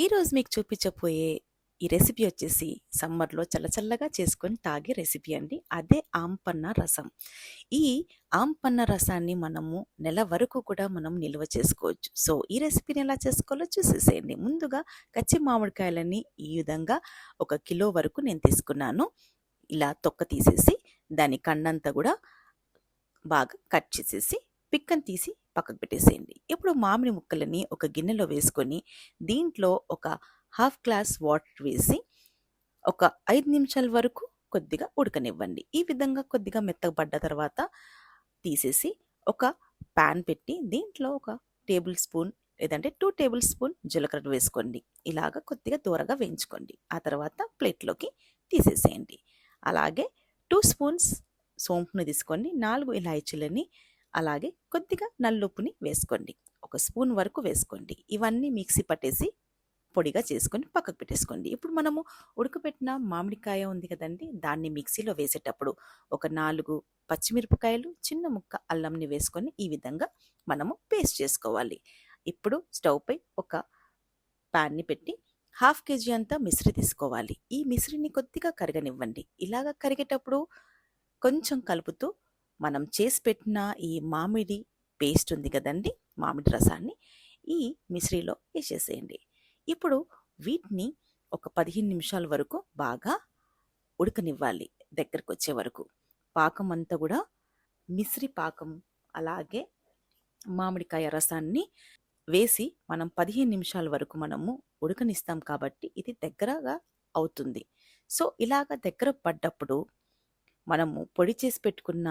ఈరోజు మీకు చూపించబోయే ఈ రెసిపీ వచ్చేసి సమ్మర్‌లో చల్లచల్లగా చేసుకొని తాగే రెసిపీ అండి. అదే ఆంపన్న రసం. ఈ ఆంపన్న రసాన్ని మనము నెల వరకు కూడా మనం నిల్వ చేసుకోవచ్చు. సో, ఈ రెసిపీని ఎలా చేసుకోవాలో చూసేసేయండి. ముందుగా కచ్చి మామిడికాయలని ఈ విధంగా ఒక కిలో వరకు నేను తీసుకున్నాను. ఇలా తొక్క తీసేసి దాని కండంతా కూడా బాగా కట్ చేసేసి పిక్కను తీసి పక్కకు పెట్టేసేయండి. ఇప్పుడు మామిడి ముక్కలని ఒక గిన్నెలో వేసుకొని దీంట్లో ఒక హాఫ్ గ్లాస్ వాటర్ వేసి ఒక ఐదు నిమిషాల వరకు కొద్దిగా ఉడకనివ్వండి. ఈ విధంగా కొద్దిగా మెత్తగబడ్డ తర్వాత తీసేసి ఒక పాన్ పెట్టి దీంట్లో ఒక టేబుల్ స్పూన్ లేదంటే టూ టేబుల్ స్పూన్ జీలకర్ర వేసుకోండి. ఇలాగ కొద్దిగా దోరగా వేయించుకోండి. ఆ తర్వాత ప్లేట్‌లోకి తీసేసేయండి. అలాగే టూ స్పూన్స్ సోంపుని తీసుకొని నాలుగు ఇలాయచీలని అలాగే కొద్దిగా నల్లుప్పుని వేసుకోండి. ఒక స్పూన్ వరకు వేసుకోండి. ఇవన్నీ మిక్సీ పట్టేసి పొడిగా చేసుకొని పక్కకు పెట్టేసుకోండి. ఇప్పుడు మనము ఉడకబెట్టిన మామిడికాయ ఉంది కదండీ! దాన్ని మిక్సీలో వేసేటప్పుడు ఒక నాలుగు పచ్చిమిరపకాయలు, చిన్న ముక్క అల్లంని వేసుకొని ఈ విధంగా మనము పేస్ట్ చేసుకోవాలి. ఇప్పుడు స్టవ్‌పై ఒక ప్యాన్ని పెట్టి హాఫ్ కేజీ అంతా మిశ్రి తీసుకోవాలి. ఈ మిశ్రిని కొద్దిగా కరగనివ్వండి. ఇలాగ కరిగేటప్పుడు కొంచెం కలుపుతూ మనం చేసి పెట్టిన ఈ మామిడి పేస్ట్ ఉంది కదండి మామిడి రసాన్ని ఈ మిశ్రీలో వేసేసేయండి ఇప్పుడు వీటిని ఒక 15 నిమిషాల వరకు బాగా ఉడకనివ్వాలి దగ్గరకొచ్చే వరకు. పాకం అంతా కూడా మిశ్రి పాకం అలాగే మామిడికాయ రసాన్ని వేసి మనం 15 నిమిషాల వరకు మనము ఉడకనిస్తాం కాబట్టి ఇది దగ్గరగా అవుతుంది. సో, ఇలాగ దగ్గర పడ్డప్పుడు మనము పొడి చేసి పెట్టుకున్న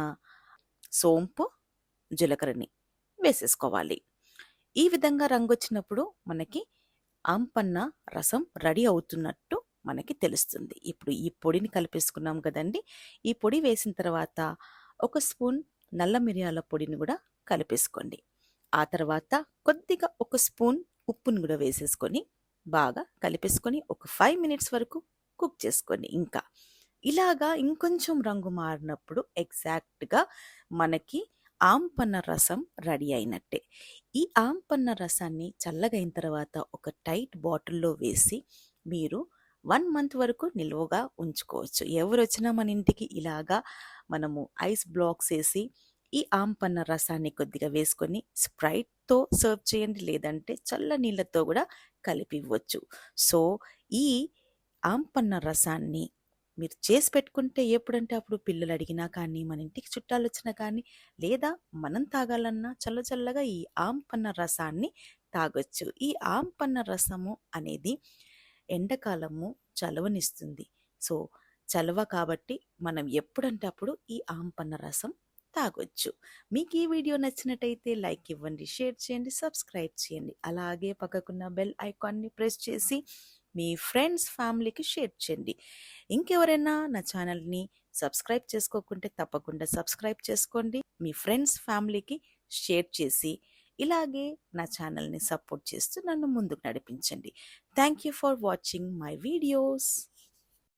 సోంపు, జీలకర్రని వేసేసుకోవాలి. ఈ విధంగా రంగు వచ్చినప్పుడు మనకి ఆంపన్న రసం రెడీ అవుతున్నట్టు మనకి తెలుస్తుంది. ఇప్పుడు ఈ పొడిని కలిపేసుకున్నాం కదండీ! ఈ పొడి వేసిన తర్వాత ఒక స్పూన్ నల్ల మిరియాల పొడిని కూడా కలిపేసుకోండి. ఆ తర్వాత కొద్దిగా ఒక స్పూన్ ఉప్పుని కూడా వేసేసుకొని బాగా కలిపేసుకొని ఒక ఫైవ్ మినిట్స్ వరకు కుక్ చేసుకోండి ఇంకా. ఇలాగా ఇంకొంచెం రంగు మారినప్పుడు ఎగ్జాక్ట్‌గా మనకి ఆంపన్న రసం రెడీ అయినట్టే. ఈ ఆంపన్న రసాన్ని చల్లగైన తర్వాత ఒక టైట్ బాటిల్‌లో వేసి మీరు వన్ మంత్ వరకు నిలువగా ఉంచుకోవచ్చు. ఎవరు వచ్చినా మన ఇంటికి ఇలాగా మనము ఐస్ బ్లాక్స్ వేసి ఈ ఆంపన్న రసాన్ని కొద్దిగా వేసుకొని స్ప్రైట్‌తో సర్వ్ చేయండి. లేదంటే చల్ల నీళ్ళతో కూడా కలిపి ఇవ్వచ్చు. సో, ఈ ఆంపన్న రసాన్ని మీరు చేసి పెట్టుకుంటే ఎప్పుడంటే అప్పుడు పిల్లలు అడిగినా కానీ, మన ఇంటికి చుట్టాలు వచ్చినా కానీ, లేదా మనం తాగాలన్నా చల్ల చల్లగా ఈ ఆంపన్న రసాన్ని తాగొచ్చు. ఈ ఆంపన్న రసము అనేది ఎండాకాలము చలవనిస్తుంది. సో, చలవ కాబట్టి మనం ఎప్పుడంటే అప్పుడు ఈ ఆంపన్న రసం తాగొచ్చు. మీకు ఈ వీడియో నచ్చినట్టయితే లైక్ ఇవ్వండి, షేర్ చేయండి, సబ్స్క్రైబ్ చేయండి. అలాగే పక్కకున్న బెల్ ఐకాన్‌ని ప్రెస్ చేసి మీ ఫ్రెండ్స్, ఫ్యామిలీకి షేర్ చేయండి. ఇంకెవరైనా నా ఛానల్‌ని సబ్స్క్రైబ్ చేసుకోకుంటే తప్పకుండా సబ్స్క్రైబ్ చేసుకోండి. మీ ఫ్రెండ్స్, ఫ్యామిలీకి షేర్ చేసి ఇలాగే నా ఛానల్‌ని సపోర్ట్ చేస్తూ నన్ను ముందుకు నడిపించండి. Thank you for watching my videos.